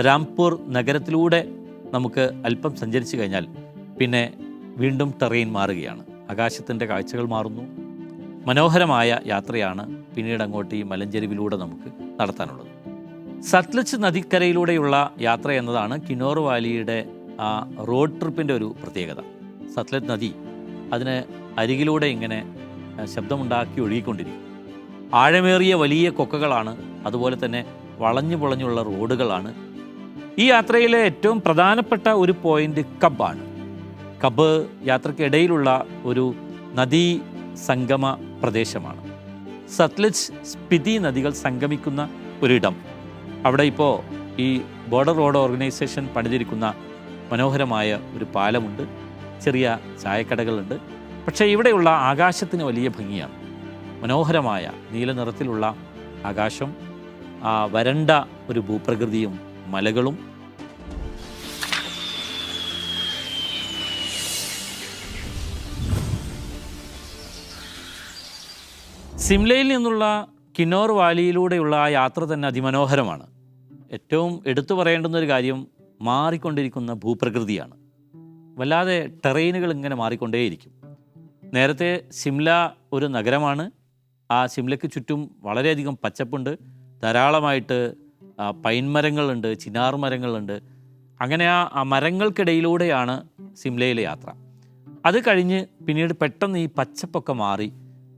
രാംപൂർ നഗരത്തിലൂടെ നമുക്ക് അല്പം സഞ്ചരിച്ചു കഴിഞ്ഞാൽ പിന്നെ വീണ്ടും ടെറൈൻ മാറുകയാണ്. ആകാശത്തിന്റെ കാഴ്ചകൾ മാറുന്നു. മനോഹരമായ യാത്രയാണ് പിന്നീട് അങ്ങോട്ട് ഈ മലഞ്ചെരുവിലൂടെ നമുക്ക് നടത്താനുള്ളത്. സത്ലജ് നദിക്കരയിലൂടെയുള്ള യാത്ര എന്നതാണ് കിനോർ വാലിയുടെ ആ റോഡ് ട്രിപ്പിന്റെ ഒരു പ്രത്യേകത. സത്ലജ് നദി അതിന് അരികിലൂടെ ഇങ്ങനെ ശബ്ദമുണ്ടാക്കി ഒഴുകിക്കൊണ്ടിരിക്കും. ആഴമേറിയ വലിയ കൊക്കകളാണ് അതുപോലെ തന്നെ വളഞ്ഞു പൊളഞ്ഞുള്ള റോഡുകളാണ് ഈ യാത്രയിലെ ഏറ്റവും പ്രധാനപ്പെട്ട ഒരു പോയിന്റ് കബാണ് കബ് യാത്രക്കിടയിലുള്ള ഒരു നദീ സംഗമ പ്രദേശമാണ്. സത്ലജ് സ്പിതി നദികൾ സംഗമിക്കുന്ന ഒരിടം. അവിടെ ഇപ്പോൾ ഈ ബോർഡർ റോഡ് ഓർഗനൈസേഷൻ പണിതിരിക്കുന്ന മനോഹരമായ ഒരു പാലമുണ്ട്. ചെറിയ ചായക്കടകളുണ്ട്. പക്ഷേ ഇവിടെയുള്ള ആകാശത്തിന് വലിയ ഭംഗിയാണ്. മനോഹരമായ നീല നിറത്തിലുള്ള ആകാശം വരണ്ട ഒരു ഭൂപ്രകൃതിയും മലകളും സിംലയിൽ നിന്നുള്ള കിന്നോർ വാലിയിലൂടെയുള്ള ആ യാത്ര തന്നെ അതിമനോഹരമാണ്. ഏറ്റവും എടുത്തു പറയേണ്ടുന്ന ഒരു കാര്യം മാറിക്കൊണ്ടിരിക്കുന്ന ഭൂപ്രകൃതിയാണ്. വല്ലാതെ ടെറൈനുകൾ ഇങ്ങനെ മാറിക്കൊണ്ടേയിരിക്കും. നേരത്തെ സിംല ഒരു നഗരമാണ്. ആ സിംലയ്ക്ക് ചുറ്റും വളരെയധികം പച്ചപ്പുണ്ട്. ധാരാളമായിട്ട് പൈൻ മരങ്ങളുണ്ട് ചിനാർ മരങ്ങളുണ്ട് അങ്ങനെ ആ മരങ്ങൾക്കിടയിലൂടെയാണ് സിംലയിലെ യാത്ര. അത് കഴിഞ്ഞ് പിന്നീട് പെട്ടെന്ന് ഈ പച്ചപ്പൊക്കെ മാറി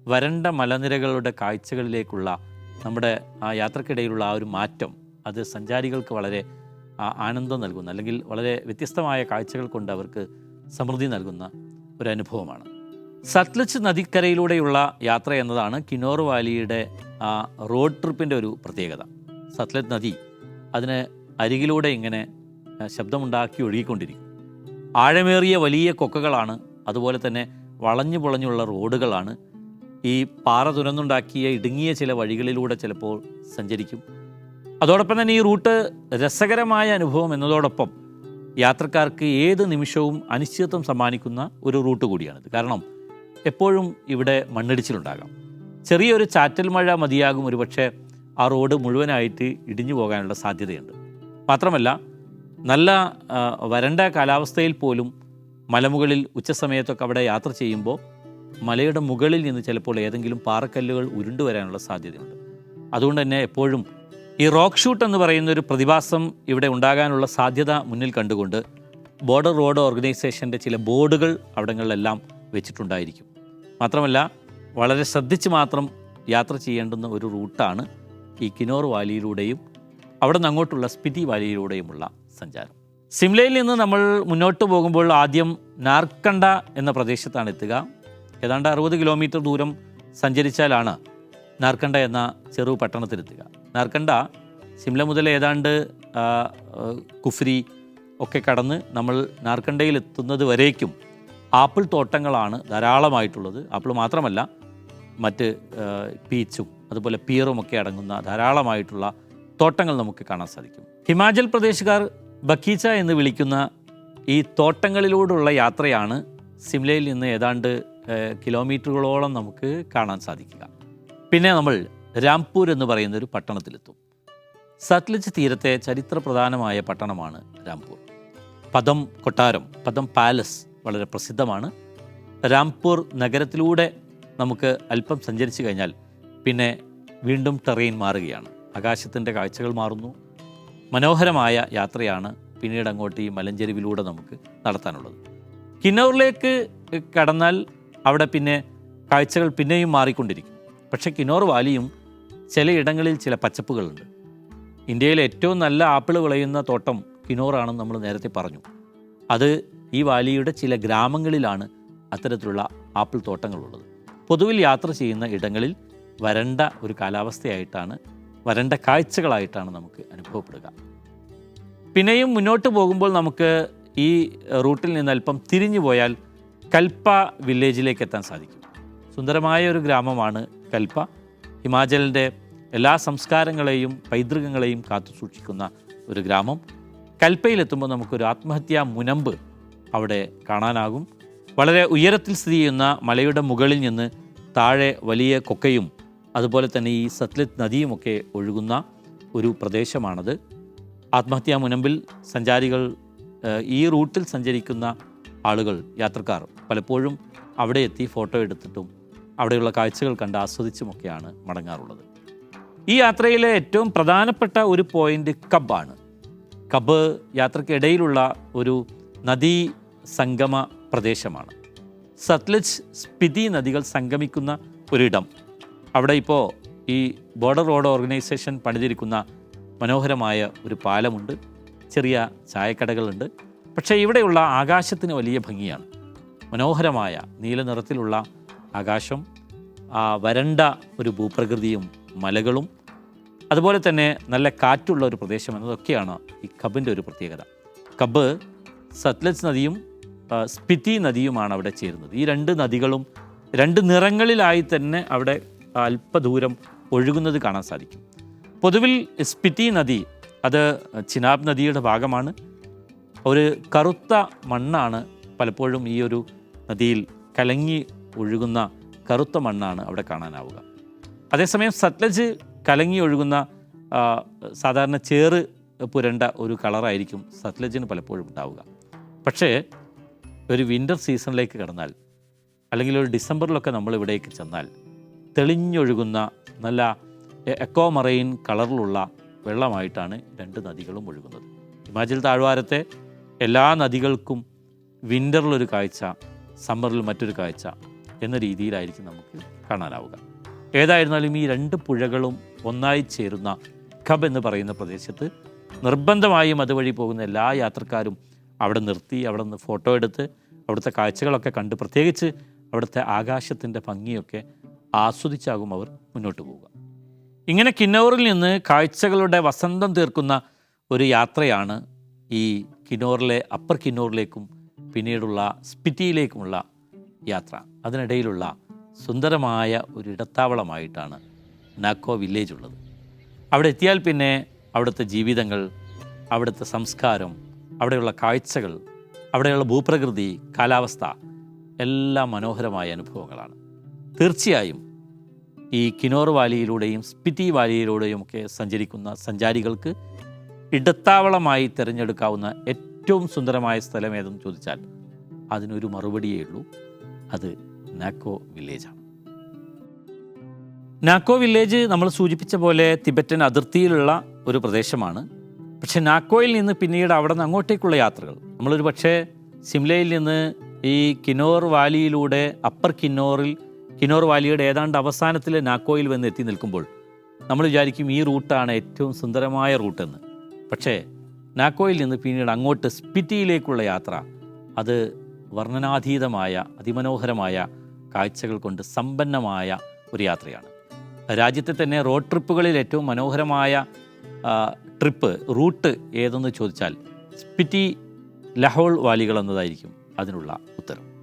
വരണ്ട മലനിരകളുടെ കാഴ്ചകളിലേക്കുള്ള നമ്മുടെ ആ യാത്രക്കിടയിലുള്ള ആ ഒരു മാറ്റം അത് സഞ്ചാരികൾക്ക് വളരെ ആനന്ദം നൽകുന്ന. അല്ലെങ്കിൽ വളരെ വ്യത്യസ്തമായ കാഴ്ചകൾ കൊണ്ട് അവർക്ക് സമൃദ്ധി നൽകുന്ന ഒരു അനുഭവമാണ്. സത്ലജ് നദിക്കരയിലൂടെയുള്ള യാത്ര എന്നതാണ് കിനോർ വാലിയുടെ ആ റോഡ് ട്രിപ്പിന്റെ ഒരു പ്രത്യേകത. സത്ലജ് നദി അതിന് അരികിലൂടെ ഇങ്ങനെ ശബ്ദമുണ്ടാക്കി ഒഴുകിക്കൊണ്ടിരിക്കും. ആഴമേറിയ വലിയ കൊക്കകളാണ് അതുപോലെ തന്നെ വളഞ്ഞു പുളഞ്ഞുള്ള റോഡുകളാണ്. ഈ പാറ തുരന്നുണ്ടാക്കിയ ഇടുങ്ങിയ ചില വഴികളിലൂടെ ചിലപ്പോൾ സഞ്ചരിക്കും. അതോടൊപ്പം തന്നെ ഈ റൂട്ട് രസകരമായ അനുഭവം എന്നതോടൊപ്പം യാത്രക്കാർക്ക് ഏത് നിമിഷവും അനിശ്ചിതത്വം സമ്മാനിക്കുന്ന ഒരു റൂട്ട് കൂടിയാണിത്. കാരണം എപ്പോഴും ഇവിടെ മണ്ണിടിച്ചിലുണ്ടാകാം. ചെറിയൊരു ചാറ്റൽ മഴ മതിയാകും ഒരുപക്ഷെ ആ റോഡ് മുഴുവനായിട്ട് ഇടിഞ്ഞു പോകാനുള്ള സാധ്യതയുണ്ട്. മാത്രമല്ല നല്ല വരണ്ട കാലാവസ്ഥയിൽ പോലും മലമുകളിൽ ഉച്ചസമയത്തൊക്കെ അവിടെ യാത്ര ചെയ്യുമ്പോൾ മലയുടെ മുകളിൽ നിന്ന് ചിലപ്പോൾ ഏതെങ്കിലും പാറക്കല്ലുകൾ ഉരുണ്ടു വരാനുള്ള സാധ്യതയുണ്ട്. അതുകൊണ്ട് തന്നെ എപ്പോഴും ഈ റോക്ക് ഷൂട്ട് എന്ന് പറയുന്ന ഒരു പ്രതിഭാസം ഇവിടെ ഉണ്ടാകാനുള്ള സാധ്യത മുന്നിൽ കണ്ടുകൊണ്ട് ബോർഡർ റോഡ് ഓർഗനൈസേഷന്റെ ചില ബോർഡുകൾ അവിടങ്ങളിലെല്ലാം വെച്ചിട്ടുണ്ടായിരിക്കും. മാത്രമല്ല വളരെ ശ്രദ്ധിച്ച് മാത്രം യാത്ര ചെയ്യേണ്ടുന്ന ഒരു റൂട്ടാണ് ഈ കിനോർ വാലിയിലൂടെയും അവിടെ നിന്ന് അങ്ങോട്ടുള്ള സ്പിതി വാലിയിലൂടെയുമുള്ള സഞ്ചാരം. സിംലയിൽ നിന്ന് നമ്മൾ മുന്നോട്ട് പോകുമ്പോൾ ആദ്യം നാർക്കണ്ട എന്ന പ്രദേശത്താണ് എത്തുക. ഏതാണ്ട് അറുപത് കിലോമീറ്റർ ദൂരം സഞ്ചരിച്ചാലാണ് നാർക്കണ്ട എന്ന ചെറു പട്ടണത്തിലെത്തുക. നാർക്കണ്ട സിംല മുതൽ ഏതാണ്ട് കുഫ്രി ഒക്കെ കടന്ന് നമ്മൾ നാർക്കണ്ടയിൽ എത്തുന്നത് വരേക്കും ആപ്പിൾ തോട്ടങ്ങളാണ് ധാരാളമായിട്ടുള്ളത്. ആപ്പിൾ മാത്രമല്ല മറ്റ് പീച്ചും അതുപോലെ പീറുമൊക്കെ അടങ്ങുന്ന ധാരാളമായിട്ടുള്ള തോട്ടങ്ങൾ നമുക്ക് കാണാൻ സാധിക്കും. ഹിമാചൽ പ്രദേശുകാർ ബക്കീച്ച എന്ന് വിളിക്കുന്ന ഈ തോട്ടങ്ങളിലൂടെയുള്ള യാത്രയാണ് സിംലയിൽ നിന്ന് ഏതാണ്ട് കിലോമീറ്ററുകളോളം നമുക്ക് കാണാൻ സാധിക്കുക. പിന്നെ നമ്മൾ രാംപൂർ എന്ന് പറയുന്ന ഒരു പട്ടണത്തിലെത്തും. സത്ലജ് തീരത്തെ ചരിത്ര പ്രധാനമായ പട്ടണമാണ് രാംപൂർ. പദം കൊട്ടാരം പദം പാലസ് വളരെ പ്രസിദ്ധമാണ്. രാംപൂർ നഗരത്തിലൂടെ നമുക്ക് അല്പം സഞ്ചരിച്ചു കഴിഞ്ഞാൽ പിന്നെ വീണ്ടും ടെറൈൻ മാറുകയാണ്. ആകാശത്തിന്റെ കാഴ്ചകൾ മാറുന്നു. മനോഹരമായ യാത്രയാണ് പിന്നീട് അങ്ങോട്ട് ഈ മലഞ്ചെരുവിലൂടെ നമുക്ക് നടത്താനുള്ളത്. കിന്നോറിലേക്ക് കടന്നാൽ അവിടെ പിന്നെ കാഴ്ചകൾ പിന്നെയും മാറിക്കൊണ്ടിരിക്കും. പക്ഷേ കിന്നോർ വാലിയും ചിലയിടങ്ങളിൽ ചില പച്ചപ്പുകളുണ്ട്. ഇന്ത്യയിലെ ഏറ്റവും നല്ല ആപ്പിൾ വിളയുന്ന തോട്ടം കിന്നോറാണെന്ന് നമ്മൾ നേരത്തെ പറഞ്ഞു. അത് ഈ വാലിയുടെ ചില ഗ്രാമങ്ങളിലാണ് അത്തരത്തിലുള്ള ആപ്പിൾ തോട്ടങ്ങളുള്ളത്. പൊതുവിൽ യാത്ര ചെയ്യുന്ന ഇടങ്ങളിൽ വരണ്ട ഒരു കാലാവസ്ഥയായിട്ടാണ് വരണ്ട കാഴ്ചകളായിട്ടാണ് നമുക്ക് അനുഭവപ്പെടുക. പിന്നെയും മുന്നോട്ട് പോകുമ്പോൾ നമുക്ക് ഈ റൂട്ടിൽ നിന്ന് അല്പം തിരിഞ്ഞു പോയാൽ കൽപ്പ വില്ലേജിലേക്ക് എത്താൻ സാധിക്കും. സുന്ദരമായ ഒരു ഗ്രാമമാണ് കൽപ്പ. ഹിമാചലിന്റെ എല്ലാ സംസ്കാരങ്ങളെയും പൈതൃകങ്ങളെയും കാത്തു സൂക്ഷിക്കുന്ന ഒരു ഗ്രാമം. കൽപ്പയിലെത്തുമ്പോൾ നമുക്കൊരു ആത്മഹത്യാ മുനമ്പ് അവിടെ കാണാനാകും. വളരെ ഉയരത്തിൽ സ്ഥിതി ചെയ്യുന്ന മലയുടെ മുകളിൽ നിന്ന് താഴെ വലിയ കൊക്കയും അതുപോലെ തന്നെ ഈ സത്ലജ് നദിയുമൊക്കെ ഒഴുകുന്ന ഒരു പ്രദേശമാണത്. ആത്മഹത്യാ മുനമ്പിൽ സഞ്ചാരികൾ ഈ റൂട്ടിൽ സഞ്ചരിക്കുന്ന ആളുകൾ യാത്രക്കാർ പലപ്പോഴും അവിടെ എത്തി ഫോട്ടോ എടുത്തിട്ടും അവിടെയുള്ള കാഴ്ചകൾ കണ്ട് ആസ്വദിച്ചുമൊക്കെയാണ് മടങ്ങാറുള്ളത്. ഈ യാത്രയിലെ ഏറ്റവും പ്രധാനപ്പെട്ട ഒരു പോയിന്റ് കബാണ് കബ് യാത്രക്കിടയിലുള്ള ഒരു നദീ സംഗമ പ്രദേശമാണ്. സത്ലജ് സ്പിതി നദികൾ സംഗമിക്കുന്ന ഒരിടം. അവിടെ ഇപ്പോൾ ഈ ബോർഡർ റോഡ് ഓർഗനൈസേഷൻ പണിതിരിക്കുന്ന മനോഹരമായ ഒരു പാലമുണ്ട്. ചെറിയ ചായക്കടകളുണ്ട്. പക്ഷേ ഇവിടെയുള്ള ആകാശത്തിന് വലിയ ഭംഗിയാണ്. മനോഹരമായ നീല നിറത്തിലുള്ള ആകാശം ആ വരണ്ട ഒരു ഭൂപ്രകൃതിയും മലകളും അതുപോലെ തന്നെ നല്ല കാറ്റുള്ള ഒരു പ്രദേശം എന്നതൊക്കെയാണ് ഈ കബിന്റെ ഒരു പ്രത്യേകത. കബ് സത്ലജ് നദിയും സ്പിതി നദിയുമാണ് അവിടെ ചേരുന്നത്. ഈ രണ്ട് നദികളും രണ്ട് നിറങ്ങളിലായി തന്നെ അവിടെ അല്പദൂരം ഒഴുകുന്നത് കാണാൻ സാധിക്കും. പൊതുവിൽ സ്പിറ്റി നദി അത് ചിനാബ് നദിയുടെ ഭാഗമാണ്. ഒരു കറുത്ത മണ്ണാണ് പലപ്പോഴും ഈ ഒരു നദിയിൽ കലങ്ങി ഒഴുകുന്ന കറുത്ത മണ്ണാണ് അവിടെ കാണാനാവുക. അതേസമയം സത്ലജ് കലങ്ങി ഒഴുകുന്ന സാധാരണ ചേറ് പുരണ്ട ഒരു കളറായിരിക്കും സത്ലജിന് പലപ്പോഴും ഉണ്ടാവുക. പക്ഷേ ഒരു വിന്റർ സീസണിലേക്ക് കടന്നാൽ അല്ലെങ്കിൽ ഒരു ഡിസംബറിലൊക്കെ നമ്മൾ ഇവിടേക്ക് ചെന്നാൽ തെളിഞ്ഞൊഴുകുന്ന നല്ല എക്കോമറൈൻ എക്കോ മറൈൻ കളറിലുള്ള വെള്ളമായിട്ടാണ് രണ്ട് നദികളും ഒഴുകുന്നത്. ഹിമാചൽ താഴ്വാരത്തെ എല്ലാ നദികൾക്കും വിന്ററിലൊരു കാഴ്ച സമ്മറിൽ മറ്റൊരു കാഴ്ച എന്ന രീതിയിലായിരിക്കും നമുക്ക് കാണാനാവുക. ഏതായിരുന്നാലും ഈ രണ്ട് പുഴകളും ഒന്നായി ചേരുന്ന ഖബ് എന്ന് പറയുന്ന പ്രദേശത്ത് നിർബന്ധമായും അതുവഴി പോകുന്ന എല്ലാ യാത്രക്കാരും അവിടെ നിർത്തി അവിടെ നിന്ന് ഫോട്ടോ എടുത്ത് അവിടുത്തെ കാഴ്ചകളൊക്കെ കണ്ട് പ്രത്യേകിച്ച് അവിടുത്തെ ആകാശത്തിന്റെ ഭംഗിയൊക്കെ ആസ്വദിച്ചാകും അവർ മുന്നോട്ട് പോവുക. ഇങ്ങനെ കിന്നോറിൽ നിന്ന് കാഴ്ചകളുടെ വസന്തം തീർക്കുന്ന ഒരു യാത്രയാണ് ഈ കിന്നോറിലെ അപ്പർ കിന്നോറിലേക്കും പിന്നീടുള്ള സ്പിറ്റിയിലേക്കുമുള്ള യാത്ര. അതിനിടയിലുള്ള സുന്ദരമായ ഒരു ഇടത്താവളമായിട്ടാണ് നാക്കോ വില്ലേജ് ഉള്ളത്. അവിടെ എത്തിയാൽ പിന്നെ അവിടുത്തെ ജീവിതങ്ങൾ അവിടുത്തെ സംസ്കാരം അവിടെയുള്ള കാഴ്ചകൾ അവിടെയുള്ള ഭൂപ്രകൃതി കാലാവസ്ഥ എല്ലാം മനോഹരമായ അനുഭവങ്ങളാണ്. തീർച്ചയായും ഈ കിനോർ വാലിയിലൂടെയും സ്പിറ്റി വാലിയിലൂടെയും ഒക്കെ സഞ്ചരിക്കുന്ന സഞ്ചാരികൾക്ക് ഇടത്താവളമായി തിരഞ്ഞെടുക്കാവുന്ന ഏറ്റവും സുന്ദരമായ സ്ഥലം ഏതെന്ന് ചോദിച്ചാൽ അതിനൊരു മറുപടിയേ ഉള്ളൂ. അത് നാക്കോ വില്ലേജാണ്. നാക്കോ വില്ലേജ് നമ്മൾ സൂചിപ്പിച്ച പോലെ തിബറ്റൻ അതിർത്തിയിലുള്ള ഒരു പ്രദേശമാണ്. പക്ഷെ നാക്കോയിൽ നിന്ന് പിന്നീട് അവിടെ നിന്ന് അങ്ങോട്ടേക്കുള്ള യാത്രകൾ. നമ്മളൊരു പക്ഷേ സിംലയിൽ നിന്ന് ഈ കിനോർ വാലിയിലൂടെ അപ്പർ കിന്നോറിൽ കിനോർ വാലിയുടെ ഏതാണ്ട് അവസാനത്തിലെ നാക്കോയിൽ വന്ന് എത്തി നിൽക്കുമ്പോൾ നമ്മൾ വിചാരിക്കും ഈ റൂട്ടാണ് ഏറ്റവും സുന്ദരമായ റൂട്ടെന്ന് പക്ഷേ നാക്കോയിൽ നിന്ന് പിന്നീട് അങ്ങോട്ട് സ്പിറ്റിയിലേക്കുള്ള യാത്ര അത് വർണനാതീതമായ അതിമനോഹരമായ കാഴ്ചകൾ കൊണ്ട് സമ്പന്നമായ ഒരു യാത്രയാണ്. രാജ്യത്തെ തന്നെ റോഡ് ട്രിപ്പുകളിൽ ഏറ്റവും മനോഹരമായ ട്രിപ്പ് റൂട്ട് ഏതെന്ന് ചോദിച്ചാൽ സ്പിറ്റി ലഹോൾ വാലികൾ എന്നതായിരിക്കും അതിനുള്ള ഉത്തരം.